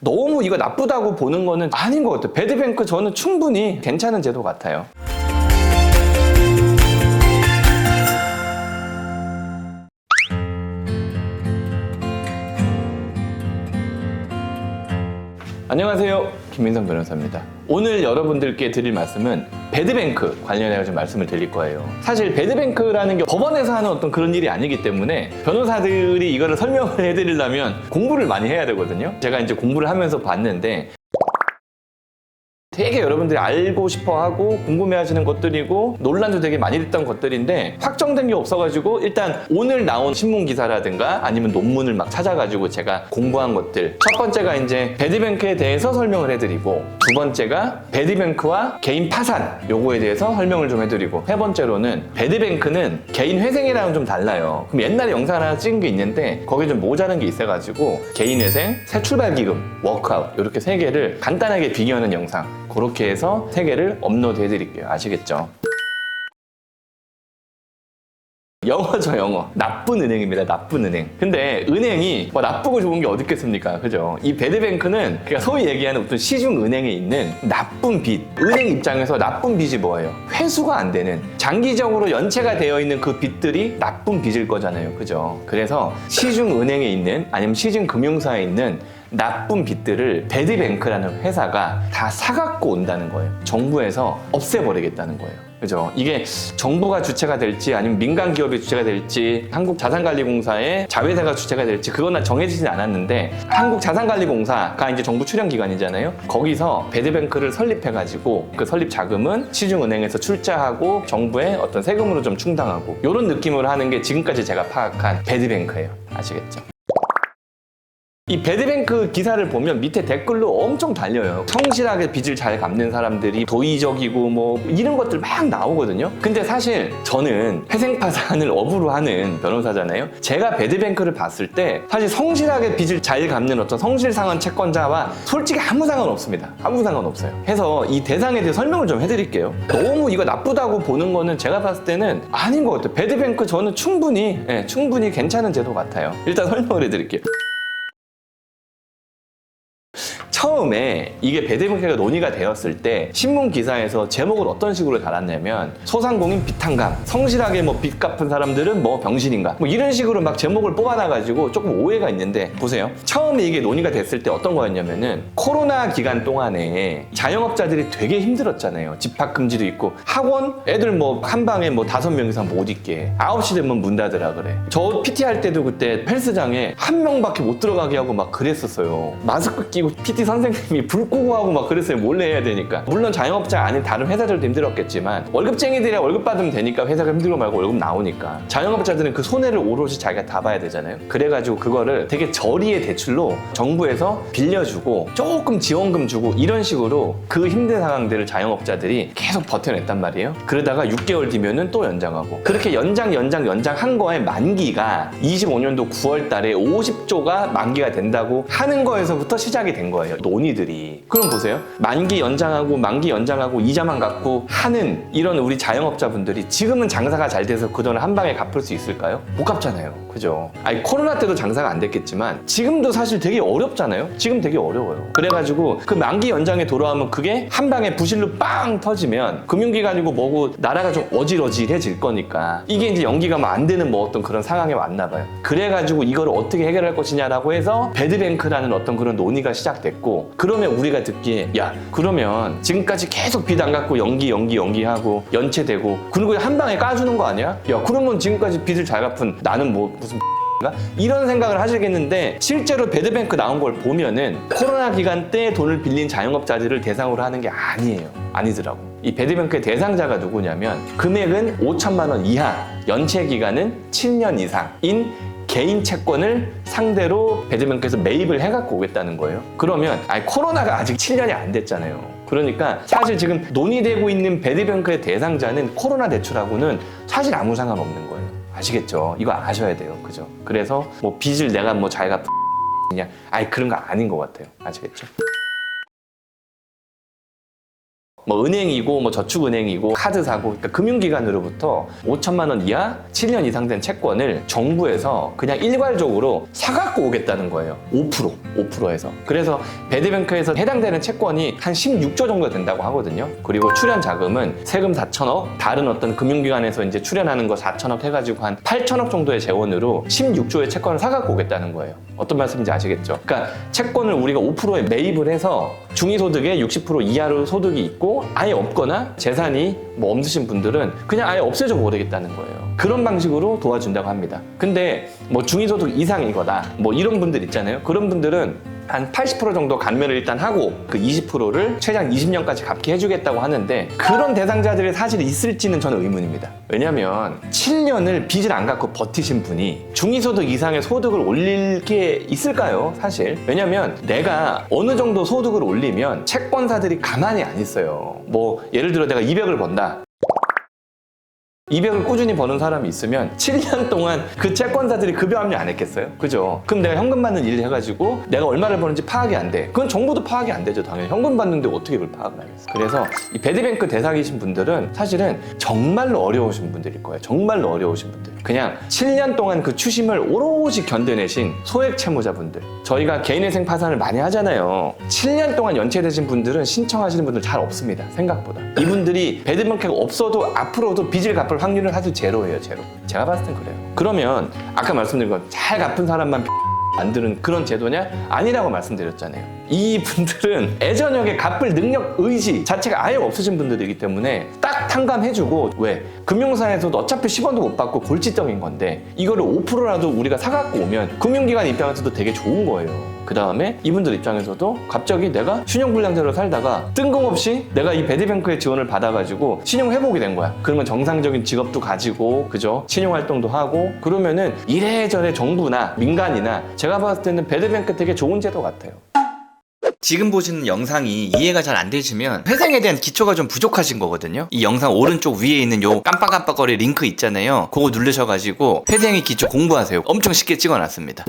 너무 이거 나쁘다고 보는 거는 아닌 것 같아요. 배드뱅크 저는 충분히 괜찮은 제도 같아요. 안녕하세요. 김민성 변호사입니다. 오늘 여러분들께 드릴 말씀은 배드뱅크 관련해서 좀 말씀을 드릴 거예요. 사실 배드뱅크라는 게 법원에서 하는 어떤 그런 일이 아니기 때문에 변호사들이 이거를 설명을 해드리려면 공부를 많이 해야 되거든요. 제가 이제 공부를 하면서 봤는데 되게 여러분들이 알고 싶어 하고 궁금해 하시는 것들이고 논란도 되게 많이 됐던 것들인데 확정된 게 없어가지고 일단 오늘 나온 신문 기사라든가 아니면 논문을 막 찾아가지고 제가 공부한 것들. 첫 번째가 이제 배드뱅크에 대해서 설명을 해드리고 두 번째가 배드뱅크와 개인 파산 요거에 대해서 설명을 좀 해드리고 세 번째로는 배드뱅크는 개인 회생이랑은 좀 달라요. 그럼 옛날에 영상 하나 찍은 게 있는데 거기에 좀 모자란 게 있어가지고 개인 회생, 새 출발 기금, 워크아웃 이렇게 세 개를 간단하게 비교하는 영상 그렇게 해서 세 개를 업로드 해드릴게요. 아시겠죠? 영어죠, 영어. 나쁜 은행입니다, 나쁜 은행. 근데 은행이 뭐 나쁘고 좋은 게 어디 있겠습니까? 그죠? 이 배드뱅크는 그러니까 소위 얘기하는 어떤 시중은행에 있는 나쁜 빚. 은행 입장에서 나쁜 빚이 뭐예요? 회수가 안 되는 장기적으로 연체가 되어 있는 그 빚들이 나쁜 빚일 거잖아요. 그죠? 그래서 시중은행에 있는 아니면 시중금융사에 있는 나쁜 빚들을 배드뱅크라는 회사가 다 사갖고 온다는 거예요. 정부에서 없애버리겠다는 거예요. 그죠? 이게 정부가 주체가 될지 아니면 민간 기업이 주체가 될지 한국 자산관리공사의 자회사가 주체가 될지 그건 정해지진 않았는데 한국 자산관리공사가 이제 정부 출연 기관이잖아요. 거기서 배드뱅크를 설립해가지고 그 설립 자금은 시중은행에서 출자하고 정부의 어떤 세금으로 좀 충당하고 이런 느낌으로 하는 게 지금까지 제가 파악한 배드뱅크예요. 아시겠죠? 이 배드뱅크 기사를 보면 밑에 댓글로 엄청 달려요. 성실하게 빚을 잘 갚는 사람들이 도의적이고 뭐 이런 것들 막 나오거든요. 근데 사실 저는 회생파산을 업으로 하는 변호사잖아요. 제가 배드뱅크를 봤을 때 사실 성실하게 빚을 잘 갚는 어떤 성실상한 채권자와 솔직히 아무 상관 없습니다. 아무 상관 없어요. 해서 이 대상에 대해 설명을 좀 해드릴게요. 너무 이거 나쁘다고 보는 거는 제가 봤을 때는 아닌 것 같아요. 배드뱅크 저는 충분히 예, 충분히 괜찮은 제도 같아요. 일단 설명을 해드릴게요. 처음에 이게 배드뱅크가 논의가 되었을 때 신문 기사에서 제목을 어떤 식으로 달았냐면 소상공인 빚한감 성실하게 뭐 빚 갚은 사람들은 뭐 병신인가 뭐 이런 식으로 막 제목을 뽑아놔가지고 조금 오해가 있는데 보세요. 처음에 이게 논의가 됐을 때 어떤 거였냐면은 코로나 기간 동안에 자영업자들이 되게 힘들었잖아요. 집합 금지도 있고 학원 애들 뭐 한 방에 뭐 다섯 명 이상 못 있게 9시 되면 문 닫으라 그래. 저 PT 할 때도 그때 헬스장에 한 명밖에 못 들어가게 하고 막 그랬었어요. 마스크 끼고 PT 선생님이 불 끄고 하고 막 그랬어요. 몰래 해야 되니까. 물론 자영업자 아닌 다른 회사들도 힘들었겠지만 월급쟁이들이 월급 받으면 되니까 회사가 힘들고 말고 월급 나오니까. 자영업자들은 그 손해를 오롯이 자기가 다 봐야 되잖아요. 그래가지고 그거를 되게 저리의 대출로 정부에서 빌려주고 조금 지원금 주고 이런 식으로 그 힘든 상황들을 자영업자들이 계속 버텨냈단 말이에요. 그러다가 6개월 뒤면은 또 연장하고. 그렇게 연장 연장 연장 한 거에 만기가 25년도 9월 달에 50조가 만기가 된다고 하는 거에서부터 시작이 된 거예요 논의들이 그럼 보세요 만기 연장하고 만기 연장하고 이자만 갚고 하는 이런 우리 자영업자분들이 지금은 장사가 잘 돼서 그 돈을 한 방에 갚을 수 있을까요? 못 갚잖아요 그죠? 아니 코로나 때도 장사가 안 됐겠지만 지금도 사실 되게 어렵잖아요. 지금 되게 어려워요. 그래가지고 그 만기 연장에 돌아오면 그게 한 방에 부실로 빵 터지면 금융기관이고 뭐고 나라가 좀 어질어질해질 거니까 이게 이제 연기가 뭐 안 되는 뭐 어떤 그런 상황에 왔나 봐요. 그래가지고 이걸 어떻게 해결할 것이냐라고 해서 배드뱅크라는 어떤 그런 논의가 시작됐고 그러면 우리가 듣기에 야 그러면 지금까지 계속 빚 안 갚고 연기 연기 연기하고 연체되고 그리고 한 방에 까주는 거 아니야? 야 그러면 지금까지 빚을 잘 갚은 나는 뭐 무슨? 이런 생각을 하시겠는데 실제로 배드뱅크 나온 걸 보면은 코로나 기간 때 돈을 빌린 자영업자들을 대상으로 하는 게 아니에요. 아니더라고. 이 배드뱅크의 대상자가 누구냐면 금액은 5천만 원 이하, 연체 기간은 7년 이상인 개인 채권을 상대로 배드뱅크에서 매입을 해갖고 오겠다는 거예요. 그러면 아니 코로나가 아직 7년이 안 됐잖아요. 그러니까 사실 지금 논의되고 있는 배드뱅크의 대상자는 코로나 대출하고는 사실 아무 상관없는 거예요. 아시겠죠? 이거 아셔야 돼요. 그죠? 그래서 뭐 빚을 내가 뭐잘 갚... 그냥 아니 그런 거 아닌 것 같아요. 아시겠죠? 뭐 은행이고 뭐 저축은행이고 카드사고 그러니까 금융기관으로부터 5천만 원 이하 7년 이상 된 채권을 정부에서 그냥 일괄적으로 사갖고 오겠다는 거예요. 5% 5%에서. 그래서 배드뱅크에서 해당되는 채권이 한 16조 정도 된다고 하거든요. 그리고 출연 자금은 세금 4천억, 다른 어떤 금융기관에서 이제 출연하는 거 4천억 해가지고 한 8천억 정도의 재원으로 16조의 채권을 사갖고 오겠다는 거예요. 어떤 말씀인지 아시겠죠? 그러니까 채권을 우리가 5%에 매입을 해서 중위소득의 60% 이하로 소득이 있고 아예 없거나 재산이 뭐 없으신 분들은 그냥 아예 없애줘 버리겠다는 거예요. 그런 방식으로 도와준다고 합니다. 근데 뭐 중위소득 이상이거나 뭐 이런 분들 있잖아요. 그런 분들은 한 80% 정도 감면을 일단 하고 그 20%를 최장 20년까지 갚게 해주겠다고 하는데 그런 대상자들이 사실 있을지는 저는 의문입니다. 왜냐하면 7년을 빚을 안 갚고 버티신 분이 중위소득 이상의 소득을 올릴 게 있을까요? 사실 왜냐하면 내가 어느 정도 소득을 올리면 채권사들이 가만히 안 있어요. 뭐 예를 들어 내가 200을 번다. 200을 꾸준히 버는 사람이 있으면 7년 동안 그 채권사들이 급여 합류 안 했겠어요? 그죠? 그럼 내가 현금 받는 일을 해가지고 내가 얼마를 버는지 파악이 안 돼. 그건 정부도 파악이 안 되죠, 당연히. 현금 받는데 어떻게 그걸 파악을 하겠어? 그래서 이 배드뱅크 대상이신 분들은 사실은 정말로 어려우신 분들일 거예요. 정말로 어려우신 분들. 그냥 7년 동안 그 추심을 오롯이 견뎌내신 소액 채무자분들. 저희가 개인회생 파산을 많이 하잖아요. 7년 동안 연체되신 분들은 신청하시는 분들 잘 없습니다. 생각보다. 이분들이 배드뱅크가 없어도 앞으로도 빚을 갚을 확률은 사실 제로예요, 제로. 제가 봤을 땐 그래요. 그러면 아까 말씀드린 건 잘 갚은 사람만 만드는 그런 제도냐? 아니라고 말씀드렸잖아요. 이 분들은 애저녁에 갚을 능력, 의지 자체가 아예 없으신 분들이기 때문에 딱 탕감해주고 왜? 금융사에서도 어차피 10원도 못 받고 골칫덩인 건데 이거를 5%라도 우리가 사갖고 오면 금융기관 입장에서도 되게 좋은 거예요. 그 다음에 이분들 입장에서도 갑자기 내가 신용불량자로 살다가 뜬금없이 내가 이 배드뱅크의 지원을 받아가지고 신용 회복이 된 거야. 그러면 정상적인 직업도 가지고 그죠? 신용 활동도 하고 그러면은 이래저래 정부나 민간이나 제가 봤을 때는 배드뱅크 되게 좋은 제도 같아요. 지금 보시는 영상이 이해가 잘 안 되시면 회생에 대한 기초가 좀 부족하신 거거든요. 이 영상 오른쪽 위에 있는 요 깜빡깜빡거리 링크 있잖아요. 그거 누르셔가지고 회생의 기초 공부하세요. 엄청 쉽게 찍어놨습니다.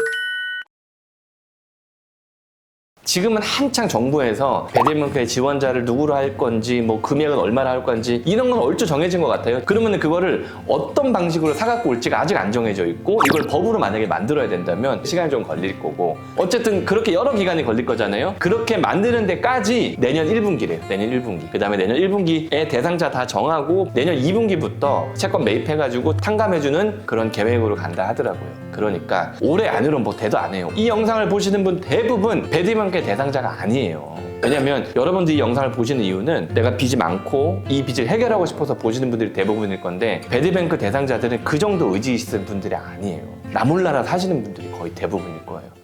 지금은 한창 정부에서 배드민턴의 지원자를 누구로 할 건지 뭐 금액은 얼마나 할 건지 이런 건 얼추 정해진 것 같아요. 그러면 그거를 어떤 방식으로 사갖고 올지가 아직 안 정해져 있고 이걸 법으로 만약에 만들어야 된다면 시간이 좀 걸릴 거고 어쨌든 그렇게 여러 기간이 걸릴 거잖아요. 그렇게 만드는 데까지 내년 1분기래요. 내년 1분기. 그 다음에 내년 1분기에 대상자 다 정하고 내년 2분기부터 채권 매입해가지고 탕감해주는 그런 계획으로 간다 하더라고요. 그러니까 올해 안으로 뭐 대도 안 해요. 이 영상을 보시는 분 대부분 배드민턴 대상자가 아니에요. 왜냐면 여러분들이 이 영상을 보시는 이유는 내가 빚이 많고 이 빚을 해결하고 싶어서 보시는 분들이 대부분일 건데 배드뱅크 대상자들은 그 정도 의지 있는 분들이 아니에요. 나몰라라 사시는 분들이 거의 대부분일 거예요.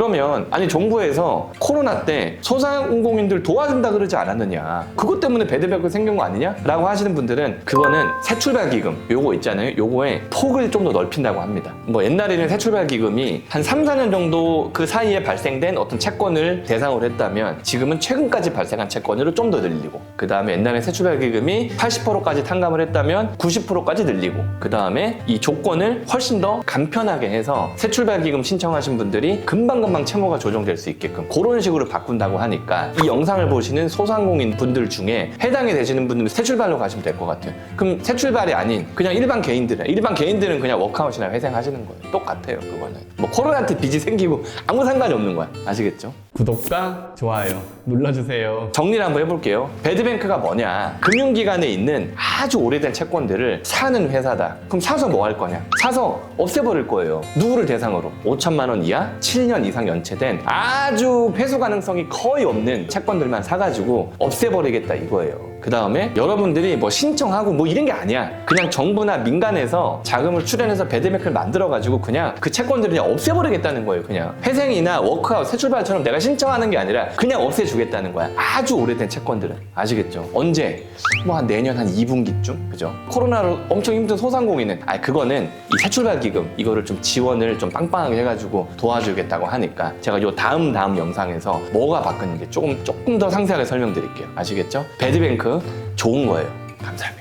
그러면 아니 정부에서 코로나 때 소상공인들 도와준다 그러지 않았느냐. 그것 때문에 배드백이 생긴 거 아니냐? 라고 하시는 분들은 그거는 새 출발 기금 요거 있잖아요? 요거에 폭을 좀 더 넓힌다고 합니다. 뭐 옛날에는 새 출발 기금이 한 3, 4년 정도 그 사이에 발생된 어떤 채권을 대상으로 했다면 지금은 최근까지 발생한 채권으로 좀 더 늘리고 그 다음에 옛날에 새 출발 기금이 80%까지 탕감을 했다면 90%까지 늘리고 그 다음에 이 조건을 훨씬 더 간편하게 해서 새 출발 기금 신청하신 분들이 금방 금방금방 채무가 조정될 수 있게끔 그런 식으로 바꾼다고 하니까 이 영상을 보시는 소상공인 분들 중에 해당이 되시는 분들은 새 출발로 가시면 될 것 같아요. 그럼 새 출발이 아닌 그냥 일반 개인들은 일반 개인들은 그냥 워크아웃이나 회생하시는 거예요. 똑같아요. 그거는 뭐 코로나 때 빚이 생기고 아무 상관이 없는 거야. 아시겠죠? 구독과 좋아요 눌러주세요. 정리를 한번 해볼게요. 배드뱅크가 뭐냐? 금융기관에 있는 아주 오래된 채권들을 사는 회사다. 그럼 사서 뭐 할 거냐? 사서 없애버릴 거예요. 누구를 대상으로? 5천만 원 이하, 7년 이상 연체된 아주 회수 가능성이 거의 없는 채권들만 사가지고 없애버리겠다 이거예요. 그 다음에 여러분들이 뭐 신청하고 뭐 이런 게 아니야. 그냥 정부나 민간에서 자금을 출연해서 배드뱅크를 만들어가지고 그냥 그 채권들을 그냥 없애버리겠다는 거예요. 그냥 회생이나 워크아웃, 새 출발처럼 내가 신청하는 게 아니라 그냥 없애주겠다는 거야. 아주 오래된 채권들은 아시겠죠? 언제? 뭐 한 내년 한 2분기쯤 그죠? 코로나로 엄청 힘든 소상공인은 아 그거는 이 새 출발 기금 이거를 좀 지원을 좀 빵빵하게 해가지고 도와주겠다고 하니까 제가 요 다음 다음 영상에서 뭐가 바뀌는지 조금 조금 더 상세하게 설명드릴게요. 아시겠죠? 배드뱅크 좋은 거예요. 감사합니다.